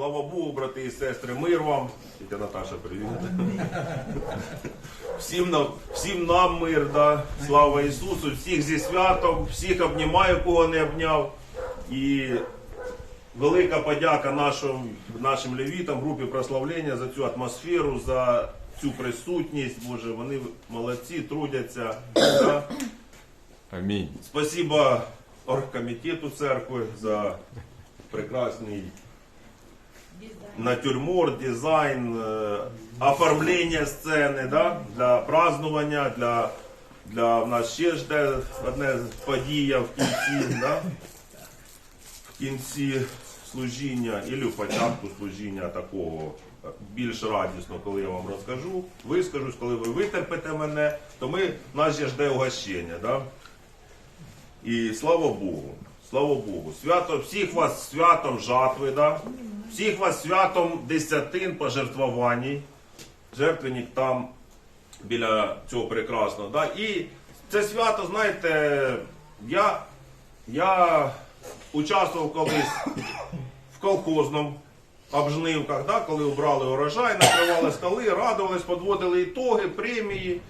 Слава Богу, брати і сестри, мир вам. Тетя Наташа, привіт. Всім нам, всім нам мир, да. слава Ісусу, всіх зі святом, всіх обнімаю, кого не обняв. І велика подяка нашим, нашим левітам, групі прославлення за цю атмосферу, за цю присутність. Боже, вони молодці, трудяться. Да. Амінь. Спасибо оргкомітету церкви за прекрасний натюрморт, дизайн, е, оформлення сцени да? для празднування, для, для в нас ще жде одне подія в кінці, да? в кінці служіння, і в початку служіння такого більш радісно, коли я вам розкажу, вискажусь, коли ви витерпите мене, то ми, нас жде угощення. Да? І слава Богу, слава Богу. Свято, всіх вас святом жатви, да? всіх вас святом десятин пожертвувань. Жертвенник там біля цього прекрасного. Да? І це свято, знаєте, я, я участвував колись в колхозному обжнивках, да? коли обрали урожай, накривали столи, радувались, підводили ітоги, премії.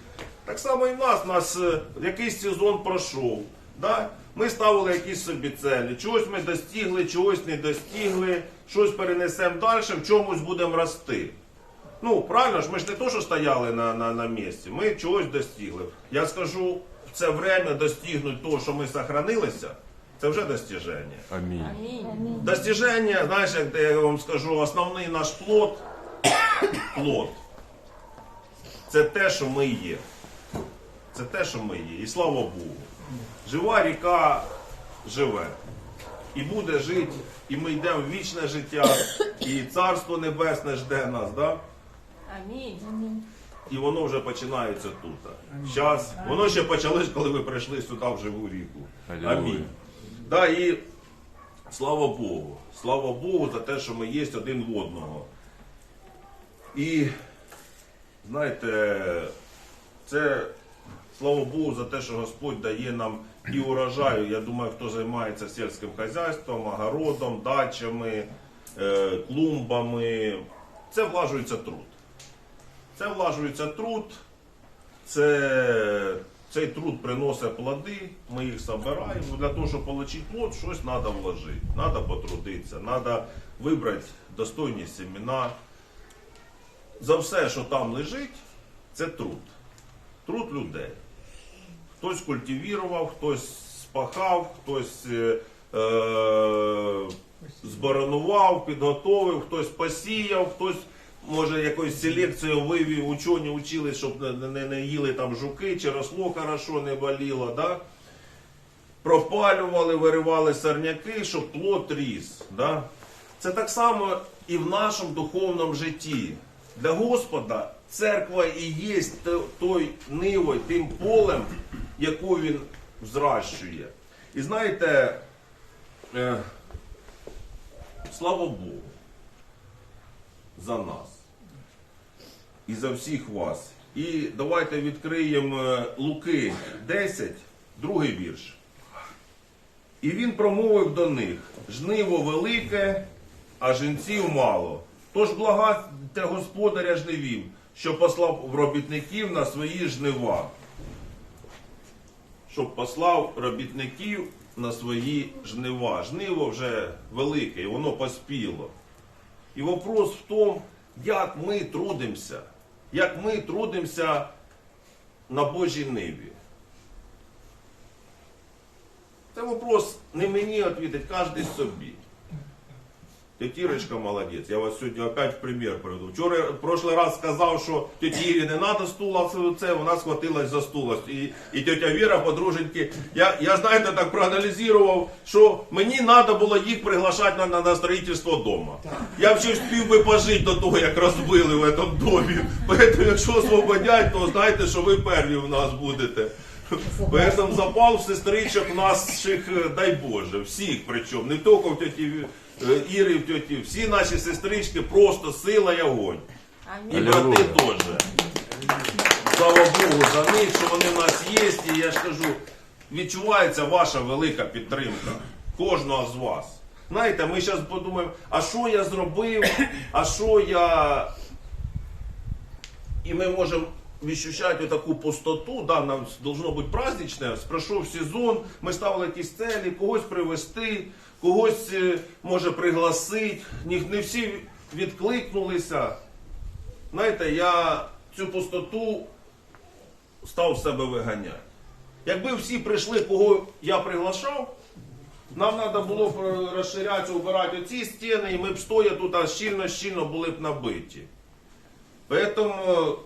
Так само і в нас, нас е, якийсь сезон пройшов. Да? Ми ставили якісь собі цілі. Чогось ми достигли, чогось не достигли, щось перенесемо далі, в чомусь будемо рости. Ну, правильно ж, ми ж не то, що стояли на, на, на місці, ми чогось достигли. Я скажу, в це время достигнути того, що ми сохранилися, це вже достиження. Амінь. Достиження, знаєш, як я вам скажу, основний наш плод, плод. Це те, що ми є. Це те, що ми є. І слава Богу. Жива ріка живе. І буде жити, і ми йдемо в вічне життя, і Царство Небесне жде нас, да? Амінь. і воно вже починається тут. Щас. Воно ще почалось, коли ви прийшли сюди в живу ріку. Амінь. Да, і слава Богу. Слава Богу за те, що ми є один в одного. І знаєте, це слава Богу за те, що Господь дає нам і урожаю. Я думаю, хто займається сільським хазяйством, огородом, дачами, е, клумбами. Це влажується труд. Це влажується труд, це, цей труд приносить плоди, ми їх збираємо. Для того, щоб отримати плод, щось треба вложити, треба потрудитися, треба вибрати достойні семена. За все, що там лежить, це труд. Труд людей. Хтось культивував, хтось спахав, хтось е, е, зборонував, підготовив, хтось посіяв, хтось може якоюсь селекцією вивів, учені учили, щоб не, не, не їли там жуки, чи росло хорошо, не боліло. Да? Пропалювали, виривали сорняки, щоб плод ріс. Да? Це так само і в нашому духовному житті. Для Господа церква і є той нивою, тим полем, яку він взращує. І знаєте, е, слава Богу за нас і за всіх вас. І давайте відкриємо е, Луки 10, другий вірш. І він промовив до них: жниво велике, а жінців мало. Тож благайте господаря жнивів, що послав робітників на свої жнива. Щоб послав робітників на свої жнива. Жниво вже велике, і воно поспіло. І вопрос в тому, як ми трудимося, як ми трудимося на Божій ниві. Це вопрос не мені відповідати, кожен собі. Тетірочка молодець, я вас сьогодні опять в примір приведу. Вчора в прошлий раз сказав, що тіті Ірі не треба стула, це вона схватилась за стула. І, і тетя Віра, подруженьки, я, я знаєте, так проаналізував, що мені треба було їх приглашати на, на, на строїтельство дома. Я ще встиг би пожити до того, як розбили в цьому домі. Тому якщо освободять, то знайте, що ви перві в нас будете. Поэтому запал в сестричок наших, е, дай Боже, всіх причому, не тільки в тьоті е, Іри, в тьоті, всі наші сестрички просто сила і огонь. І брати теж. Слава Богу за них, що вони в нас є, і я ж кажу, відчувається ваша велика підтримка кожного з вас. Знаєте, ми зараз подумаємо, а що я зробив, а що я. І ми можемо відчувати таку пустоту, да, нам должно бути праздничне, пройшов сезон, ми ставили якісь цілі, когось привезти, когось е, може пригласити, не, всі відкликнулися. Знаєте, я цю пустоту став себе виганяти. Якби всі прийшли, кого я приглашав, нам треба було б е, розширятися, убирати оці стіни, і ми б стоя тут щільно-щільно були б набиті. Поэтому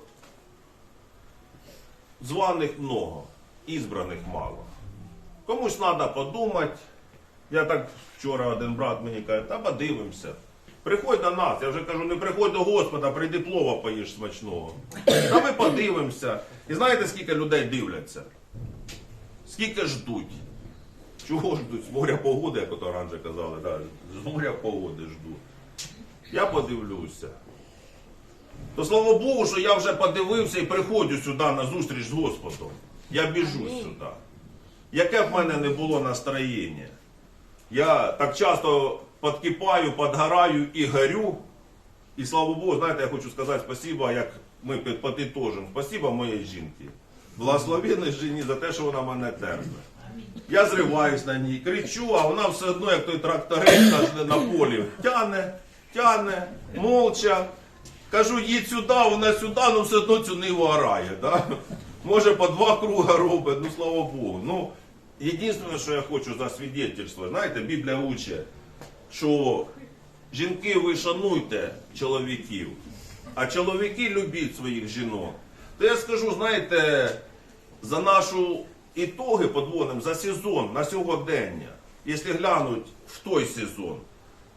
званих много, ізбраних мало. Комусь треба подумати. Я так вчора один брат мені каже, та подивимося. Приходь до нас, я вже кажу, не приходь до Господа, прийди плова поїж смачного. Та ми подивимося. І знаєте, скільки людей дивляться? Скільки ждуть? Чого ждуть? З моря погоди, як ото раніше казали, да? з моря погоди ждуть. Я подивлюся. То слава Богу, що я вже подивився і приходжу сюди на зустріч з Господом. Я біжу сюди. Яке б в мене не було настроєння. Я так часто підкипаю, підгораю і горю. І слава Богу, знаєте, я хочу сказати спасибо, як ми під- підітожимо. Спасибо моїй жінці. Благословенной жені за те, що вона мене терпить. Я зриваюсь на ній, кричу, а вона все одно, як той тракторист на полі, тяне, тяне, молча. Кажу, їдь сюди, вона сюди, ну все одно цю ниву орає. Да? Може по два круга робить, ну слава Богу. Ну, єдине, що я хочу засвідетельствувати, знаєте, Біблія учить, що жінки ви шануйте чоловіків, а чоловіки любіть своїх жінок. То я скажу, знаєте, за нашу ітоги подводимо за сезон на сьогодення, якщо глянуть в той сезон,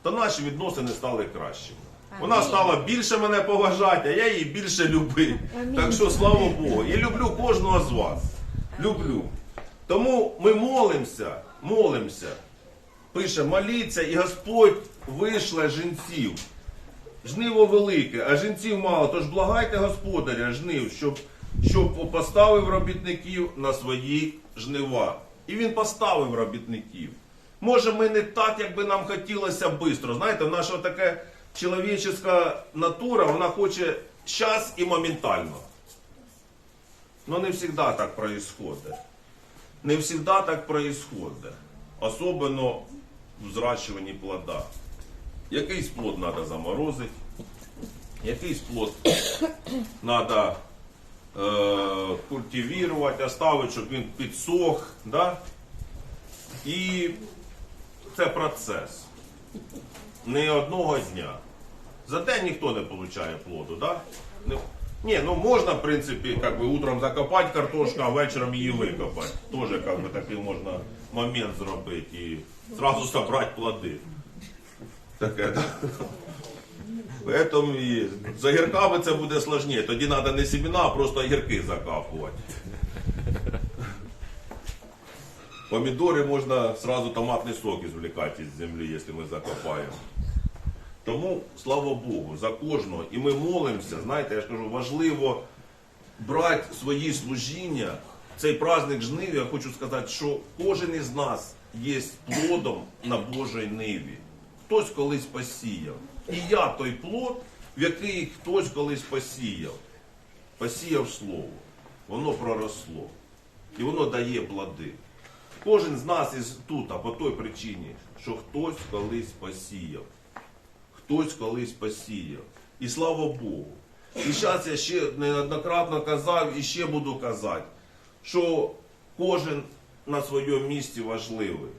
то наші відносини стали кращими. Вона стала більше мене поважати, а я її більше любив. Так що слава Богу. І люблю кожного з вас. Люблю. Тому ми молимося, молимося. Пише, моліться, і Господь вишле жінців. Жниво велике, а жінців мало. Тож благайте господаря жнив, щоб, щоб поставив робітників на свої жнива. І він поставив робітників. Може, ми не так, як би нам хотілося швидко. Знаєте, наша така чоловічська натура, вона хоче час і моментально. Но не завжди так происходит. Не завжди так происходит. Особенно в зращуванні плода. Якийсь плод треба заморозити, якийсь плод треба е, культивувати, оставити, щоб він підсох. Да? І це процес. Не одного дня. За день ніхто не отримує плоду, да? Не- Ні, ну можна, в принципі, как бы утром закопати картошку, а вечором її викопати. Тоже как бы, такий можна момент зробити і зразу забрати плоди. Таке, да? Поэтому і з огірками це буде складніше. Тоді треба не семена, а просто огірки закапувати. Помідори можна сразу томатний сок извлекати із землі, якщо ми закопаємо. Тому, слава Богу, за кожного. І ми молимося, знаєте, я ж кажу, важливо брати свої служіння. Цей праздник жнив, я хочу сказати, що кожен із нас є плодом на Божій ниві. Хтось колись посіяв. І я той плод, в який хтось колись посіяв. Посіяв слово. Воно проросло. І воно дає плоди. Кожен з нас із тут, а по той причині, що хтось колись посіяв. Хтось колись посіяв. І слава Богу. І зараз я ще неоднократно казав і ще буду казати, що кожен на своєму місці важливий.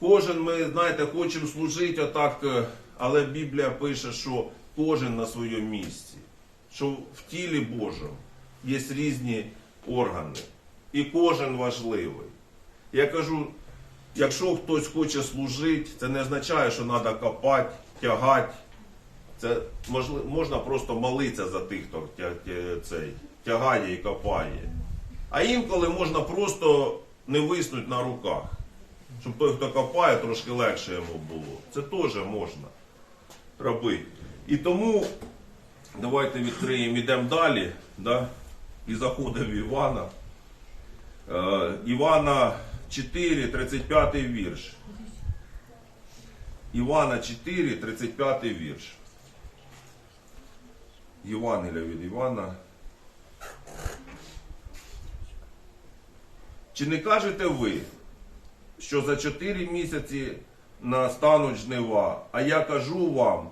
Кожен ми, знаєте, хочемо служити отак, е, але Біблія пише, що кожен на своєму місці. Що в тілі Божому є різні органи. І кожен важливий. Я кажу, якщо хтось хоче служити, це не означає, що треба копати, тягати. Це можна просто молитися за тих, хто цей, тягає і копає. А інколи можна просто не виснути на руках. Щоб той, хто копає, трошки легше йому було. Це теж можна робити. І тому давайте відкриємо, йдемо далі. Да? І заходимо в Івана. Е, Івана 4, 35 вірш. Івана 4, 35 вірш. Євангелія від Івана. Чи не кажете ви, що за 4 місяці настануть жнива, а я кажу вам,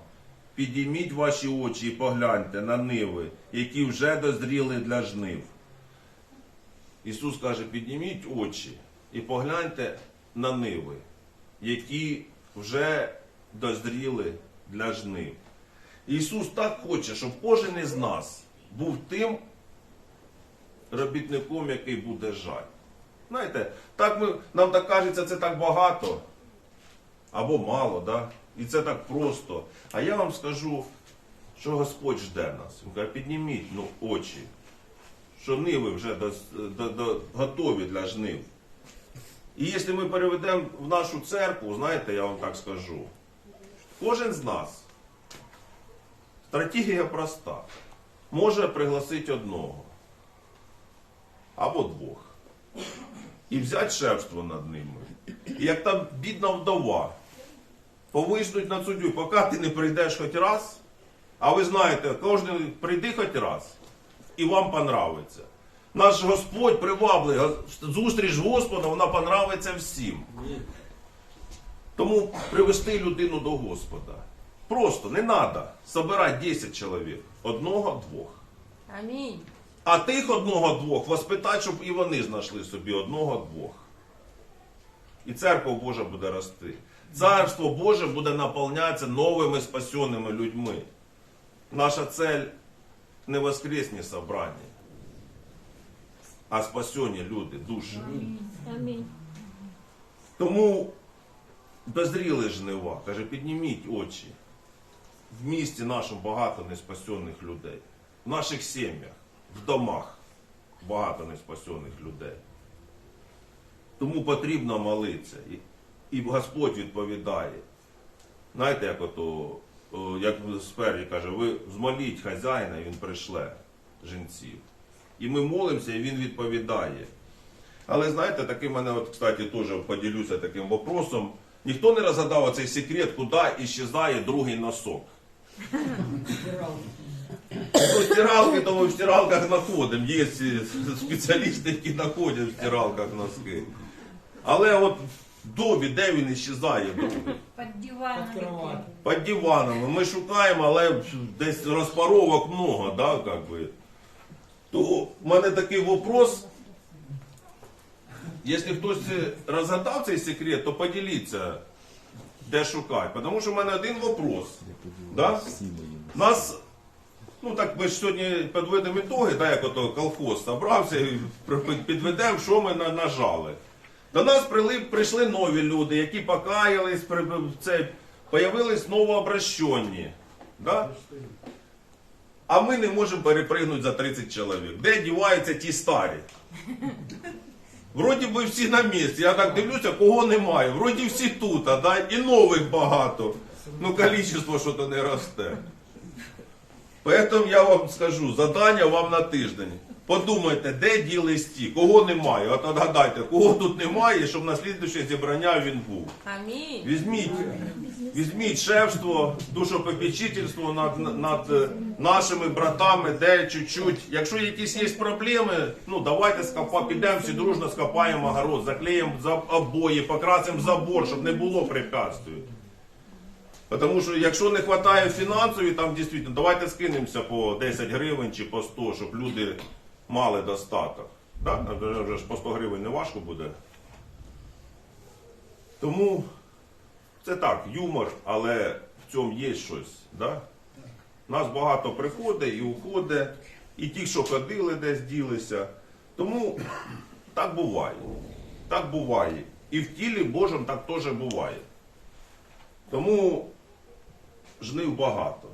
підійміть ваші очі і погляньте на ниви, які вже дозріли для жнив. Ісус каже, підніміть очі і погляньте на ниви, які вже дозріли для жнив. Ісус так хоче, щоб кожен із нас був тим робітником, який буде жаль. Знаєте, так ми, нам так кажеться, це так багато або мало, да? і це так просто. А я вам скажу, що Господь жде нас. Він каже, підніміть ну, очі, що ниви вже до, до, до, готові для жнив. І якщо ми переведемо в нашу церкву, знаєте, я вам так скажу, кожен з нас, стратегія проста, може пригласити одного або двох і взяти шефство над ними. І як та бідна вдова, повиснуть над суддю, поки ти не прийдеш хоч раз, а ви знаєте, кожен прийди хоч раз, і вам понравиться. Наш Господь привабливий, зустріч з Господом, вона понравиться всім. Тому привести людину до Господа. Просто не треба збирати 10 чоловік, одного-двох. Амінь. А тих одного-двох воспитати, щоб і вони знайшли собі одного-двох. І церква Божа буде рости. Царство Боже буде наповнятися новими спасеними людьми. Наша цель не воскресні собрання, а спасені люди, душі. Амінь. Тому дозріли жнива. Каже, підніміть очі. В місті нашому багато неспасених людей. В наших сім'ях, в домах багато неспасених людей. Тому потрібно молитися. І, Господь відповідає. Знаєте, як ото, як спереді каже, ви змоліть хазяїна, і він пришле жінців. І ми молимося, і він відповідає. Але знаєте, такий мене, от, кстати, теж поділюся таким вопросом. Ніхто не розгадав оцей секрет, куди іщезає другий носок. Ну, стиралки, то ми в стиралках знаходимо. Є спеціалісти, які знаходять в стиралках носки. Але от в домі, де він іщезає другий? Під диваном. Під диванами. Ми шукаємо, але десь розпаровок много, да, как би. То в мене такий вопрос. Якщо хтось розгадав цей секрет, то поділіться, де шукати. Тому що в мене один вопрос. Да? Нас, ну так ми ж сьогодні підведемо ітоги, да, як ото колхоз зібрався і підведемо, що ми нажали. До нас прийшли нові люди, які покаялись, це, появились новообращені. Да? А ми не можемо перепригнути за 30 чоловік. Де діваються ті старі? Вроді би всі на місці. Я так дивлюся, кого немає. Вроді всі тут, а да? і нових багато. Ну, кількість що то не росте. Поэтому я вам скажу, задання вам на тиждень. Подумайте, де ділись ті, кого немає. От отгадайте, кого тут немає, щоб на слідуюче зібрання він був. Амінь. Візьміть, візьміть шефство, душопопечительство над, над е, нашими братами, де чуть-чуть. Якщо якісь є проблеми, ну давайте скопа, підемо всі дружно скопаємо огород, заклеїмо за обої, покрасимо забор, щоб не було препятствий. Тому що якщо не вистачає фінансові, там дійсно, давайте скинемося по 10 гривень чи по 100, щоб люди мали достаток. Вже ж по 100 гривень не важко буде. Тому це так, юмор, але в цьому є щось. Да? Нас багато приходить і уходить, і ті, що ходили, десь ділися. Тому так буває. Так буває. І в тілі Божому так теж буває. Тому жнив багато.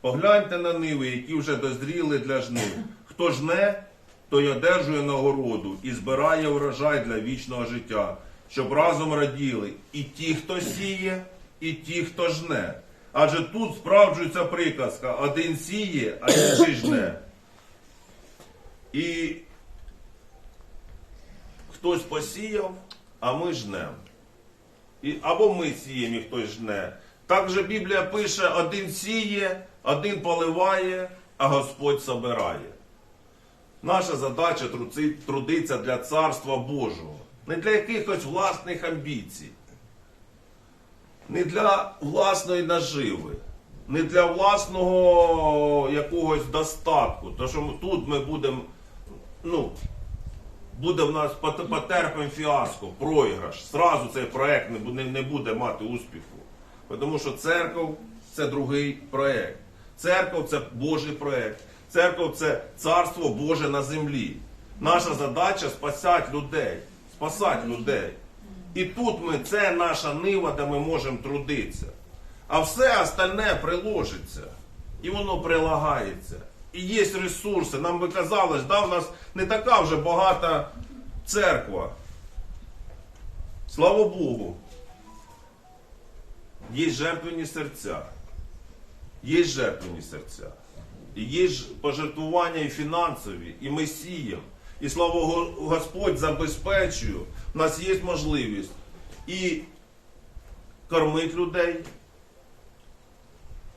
Погляньте на ниви, які вже дозріли для жнив. Хто жне, той одержує нагороду і збирає урожай для вічного життя, щоб разом раділи і ті, хто сіє, і ті, хто жне. Адже тут справджується приказка: один сіє, а інший жне. І хтось посіяв, а ми жнемо. І, або ми сіємо, і хтось жне. Так же Біблія пише: один сіє, один поливає, а Господь собирає. Наша задача трудитися для Царства Божого, не для якихось власних амбіцій, не для власної наживи, не для власного якогось достатку. Тому що тут ми будемо, ну, буде в нас пот- потерпим фіаско, проіграш. Зразу цей проект не буде, не буде мати успіху. Тому що церков це другий проект. Церков це Божий проект. Церков це царство Боже на землі. Наша задача спасати людей. Спасати людей. І тут ми, це наша нива, де ми можемо трудитися. А все остальне приложиться. І воно прилагається. І є ресурси. Нам би казалось, да, в нас не така вже багата церква. Слава Богу. Є жертвені серця. Є жертвені серця. І є ж пожертвування і фінансові, і ми сіємо. І слава Господь забезпечує. У нас є можливість і кормити людей,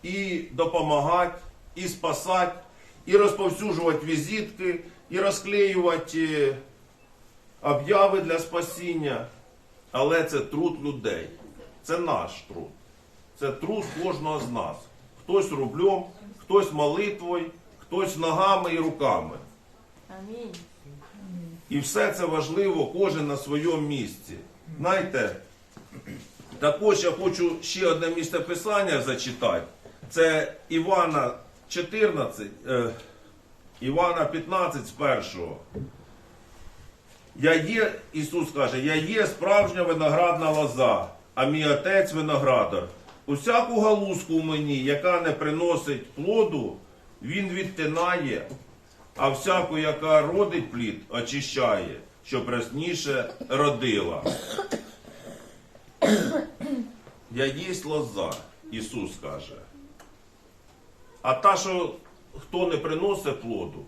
і допомагати, і спасати, і розповсюджувати візитки, і розклеювати е, обяви для спасіння. Але це труд людей. Це наш труд. Це труд кожного з нас. Хтось рублем, хтось молитвою, хтось ногами і руками. Амінь. І все це важливо, кожен на своєму місці. Знаєте, також я хочу ще одне місце писання зачитати. Це Івана 14, е, Івана 15 з першого. Я є, Ісус каже, я є справжня виноградна лоза, а мій отець виноградар. Усяку галузку в мені, яка не приносить плоду, він відтинає, а всяку, яка родить плід, очищає, щоб рясніше родила. Я єсть лоза, Ісус каже. А та, що хто не приносить плоду,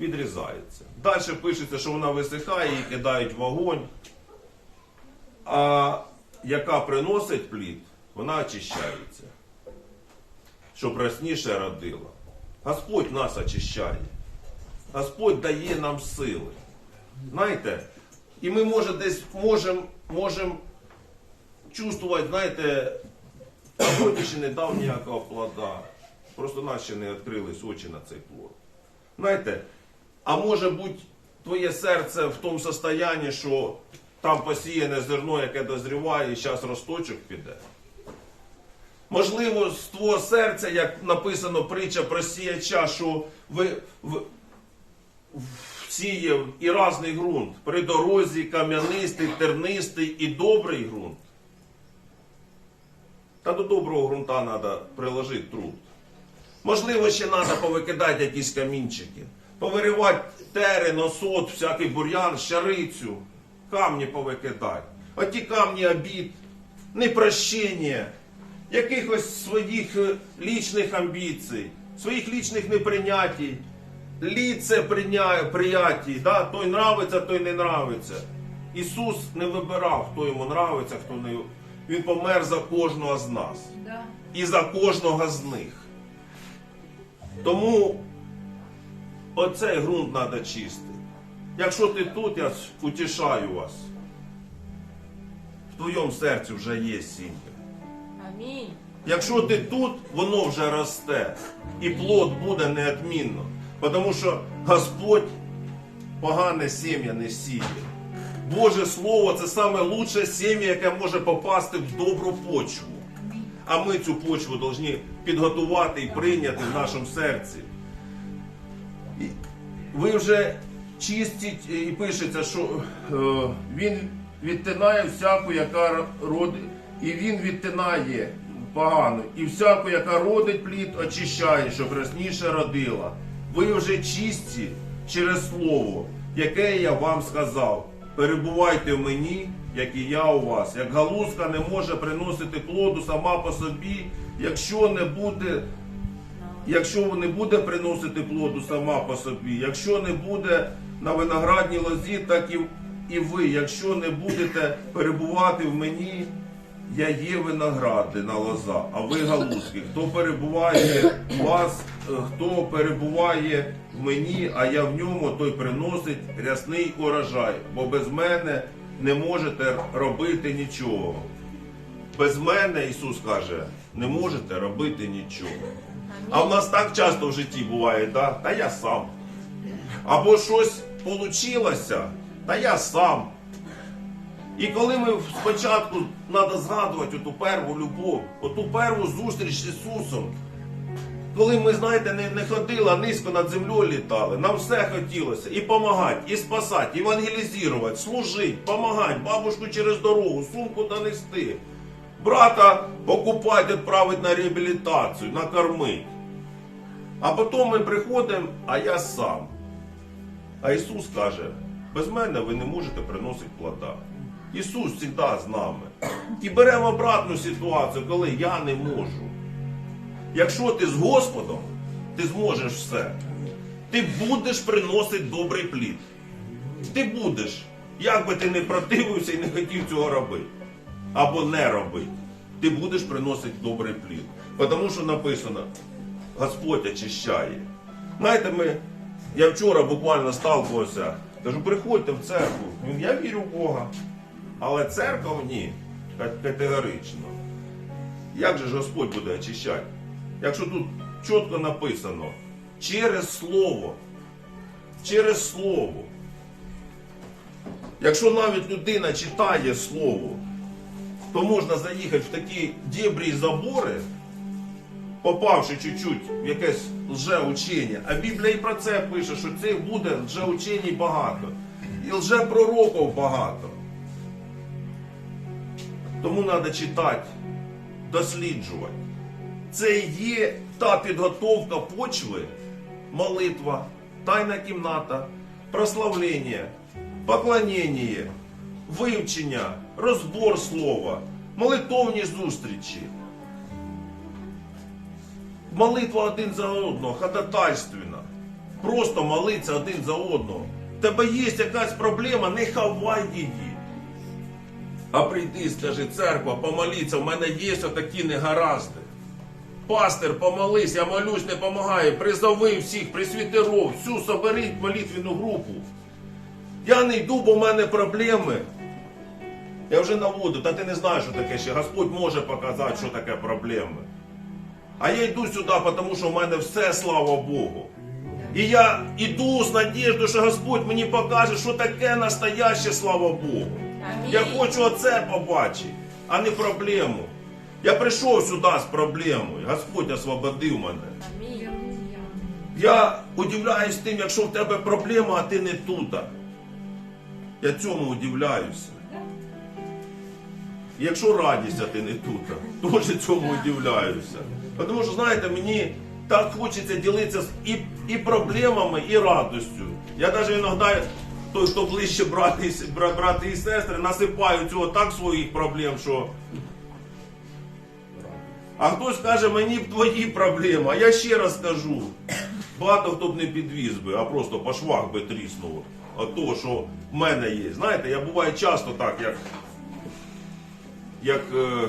відрізається. Далі пишеться, що вона висихає, її кидають вогонь. А яка приносить плід, вона очищається, щоб рясніше родила. Господь нас очищає. Господь дає нам сили. Знаєте, і ми може десь можемо можем чувствувати, знаєте, вроді ще не дав ніякого плода. Просто нас ще не відкрились очі на цей плод. Знаєте, а може бути твоє серце в тому состоянні, що там посіяне зерно, яке дозріває, і зараз росточок піде. Можливо, з твого серця, як написано притча про сіяча, що ви, в, сіяв і різний ґрунт. При дорозі кам'янистий, тернистий і добрий ґрунт. Та до доброго ґрунта треба приложити труд. Можливо, ще треба повикидати якісь камінчики, повиривати терен, осот, всякий бур'ян, щарицю, камні повикидати. Оті камні обід, непрощення, якихось своїх е, лічних амбіцій, своїх лічних неприйняттій, ліце прийня- да? той нравиться, той не нравиться. Ісус не вибирав, хто йому нравиться, хто не. Він помер за кожного з нас Да. і за кожного з них. Тому оцей ґрунт треба чистити. Якщо ти тут, я утішаю вас. В твоєму серці вже є сім'я. Амінь. Якщо ти тут, воно вже росте. І плод буде неодмінно. Тому що Господь погане сім'я не сіє. Боже Слово це саме лучше сім'я, яке може попасти в добру почву. А ми цю почву повинні підготувати і прийняти в нашому серці. Ви вже чистіть і пишеться, що е, він відтинає всяку, яка родить, і він відтинає погану, і всяку, яка родить плід, очищає, щоб рясніше родила. Ви вже чисті через слово, яке я вам сказав. Перебувайте в мені, як і я у вас. Як галузка не може приносити плоду сама по собі, якщо не буде якщо не буде приносити плоду сама по собі, якщо не буде на виноградній лозі, так і, і ви, якщо не будете перебувати в мені, я є виноградина лоза, а ви галузки. Хто перебуває в вас, е, хто перебуває в мені, а я в ньому, той приносить рясний урожай, бо без мене не можете робити нічого. Без мене, Ісус каже, не можете робити нічого. А в нас так часто в житті буває, да? та я сам. Або щось получилося, та я сам. І коли ми спочатку треба згадувати оту перву любов, оту перву зустріч з Ісусом, коли ми, знаєте, не, не ходили, а низько над землею літали, нам все хотілося і допомагати, і спасати, евангелізувати, служити, допомагати, бабушку через дорогу, сумку донести, брата покупати, відправити на реабілітацію, накормити. А потім ми приходимо, а я сам. А Ісус каже, без мене ви не можете приносити плода. Ісус завжди з нами. І беремо обратну ситуацію, коли я не можу. Якщо ти з Господом, ти зможеш все. Ти будеш приносити добрий плід. Ти будеш. Як би ти не противився і не хотів цього робити. Або не робити. Ти будеш приносити добрий плід. Тому що написано, Господь очищає. Знаєте, ми, я вчора буквально сталкувався, кажу, приходьте в церкву. Я вірю в Бога. Але церква ні, категорично. Як же ж Господь буде очищати? Якщо тут чітко написано, через Слово. Через Слово. Якщо навіть людина читає Слово, то можна заїхати в такі дібрі забори, попавши чуть-чуть в якесь лжеучення. А Біблія і про це пише, що цих буде лжеучень багато. І лжепророків багато. Тому треба читати, досліджувати. Це є та підготовка почви, молитва, тайна кімната, прославлення, поклонення, вивчення, розбор слова, молитовні зустрічі. Молитва один за одного, ходатайственна. Просто молиться один за одного. Тебе є якась проблема, не ховай її. А прийди, скажи, церква, помоліться, в мене є отакі негаразди. Пастир, помолись, я молюсь, не помагає. Призови всіх, присвітеров, всю соберіть молитвену групу. Я не йду, бо в мене проблеми. Я вже наводу, та ти не знаєш, що таке ще. Господь може показати, що таке проблеми. А я йду сюди, тому що в мене все, слава Богу. І я йду з надіждою, що Господь мені покаже, що таке настояще, слава Богу. Амінь. Я хочу оце побачити, а не проблему. Я прийшов сюди з проблемою. Господь освободив мене. Амінь. Я удивляюсь тим, якщо в тебе проблема, а ти не тут. Я цьому удивляюся. Якщо радість, а ти не тут, теж цьому удивляюся. Тому що, знаєте, мені так хочеться ділитися і, і проблемами, і радістю. Я навіть іноді, той, хто ближче брати, брати і сестри, насипаю цього так своїх проблем, що. А хтось каже, мені б твої проблеми, а я ще раз кажу. Багато хто б не підвіз би, а просто по швах би тріснув. От того, що в мене є. Знаєте, я буваю часто так, як, як е,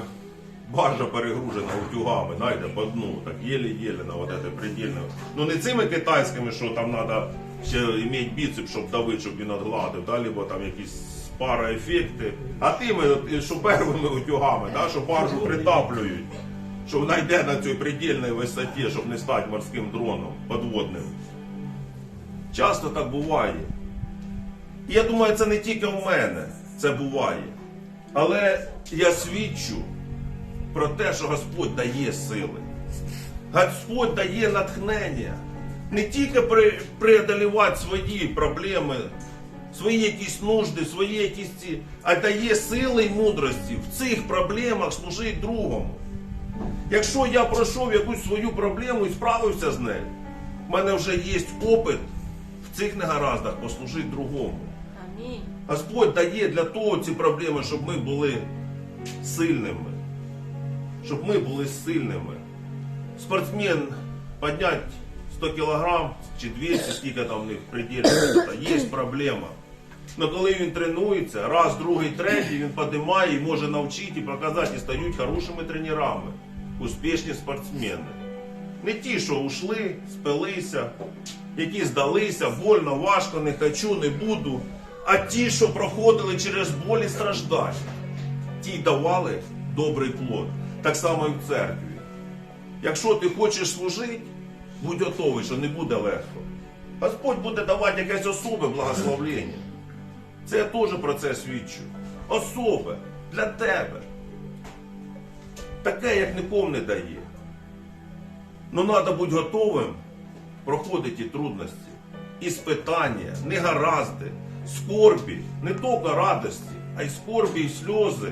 баржа перегружена утюгами, знаєте, по дну, так єле-єле на вот это. Ну не цими китайськими, що там треба ще мати біцеп, щоб давити, щоб він отгладив, да, либо там якісь параефекти, а тими, що первими утюгами, да, що баржу притаплюють що вона йде на цій предельній висоті, щоб не стати морським дроном подводним. Часто так буває. Я думаю, це не тільки в мене, це буває. Але я свідчу про те, що Господь дає сили. Господь дає натхнення. Не тільки преодолівати свої проблеми, свої якісь нужди, свої якісь ці, а дає сили і мудрості в цих проблемах служити другому. Якщо я пройшов якусь свою проблему і справився з нею, в мене вже є опит в цих негараздах послужити другому. Амінь. Господь дає для того ці проблеми, щоб ми були сильними. Щоб ми були сильними. Спортсмен підняти 100 кг чи 200, скільки там в них предельно, є проблема. Але коли він тренується, раз, другий, третій, він підіймає і може навчити і показати, і стають хорошими тренерами, успішні спортсмени. Не ті, що ушли, спилися, які здалися, больно, важко, не хочу, не буду. А ті, що проходили через боль і страждання, ті давали добрий плод. Так само і в церкві. Якщо ти хочеш служити, будь готовий, що не буде легко. Господь буде давати якесь особе благословлення. Це я теж про це свідчу. Особе для тебе. Таке, як нікому не дає. Ну треба бути готовим проходити ті трудності, іспитання, негаразди, скорбі, не тільки радості, а й скорбі і сльози,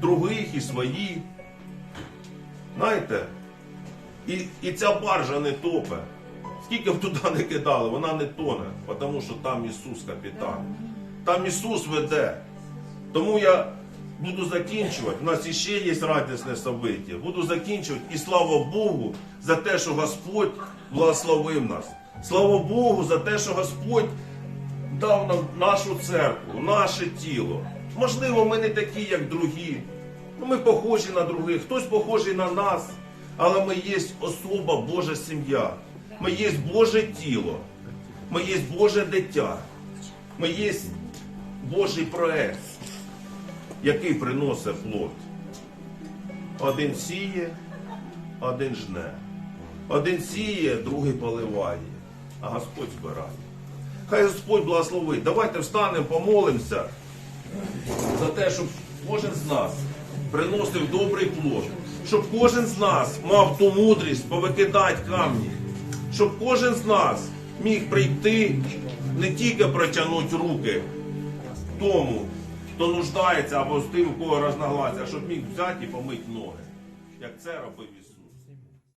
других і свої. Знаєте, і, і ця баржа не топе. Скільки б туди не кидали, вона не тоне, тому що там Ісус капітан. Там Ісус веде. Тому я буду закінчувати. У нас іще є радісне собиття. Буду закінчувати. І слава Богу за те, що Господь благословив нас. Слава Богу за те, що Господь дав нам нашу церкву, наше тіло. Можливо, ми не такі, як другі. Ну, ми похожі на других, хтось похожий на нас, але ми є особа Божа сім'я. Ми є Боже тіло, ми є Боже дитя, ми є Божий проект, який приносить плод. Один сіє, один жне. Один сіє, другий поливає, а Господь збирає. Хай Господь благословить. Давайте встанемо, помолимося за те, щоб кожен з нас приносив добрий плод, щоб кожен з нас мав ту мудрість повикидати камні, щоб кожен з нас міг прийти не тільки протягнути руки тому, хто нуждається або з тим, у кого рознаглася, щоб міг взяти і помити ноги, як це робив.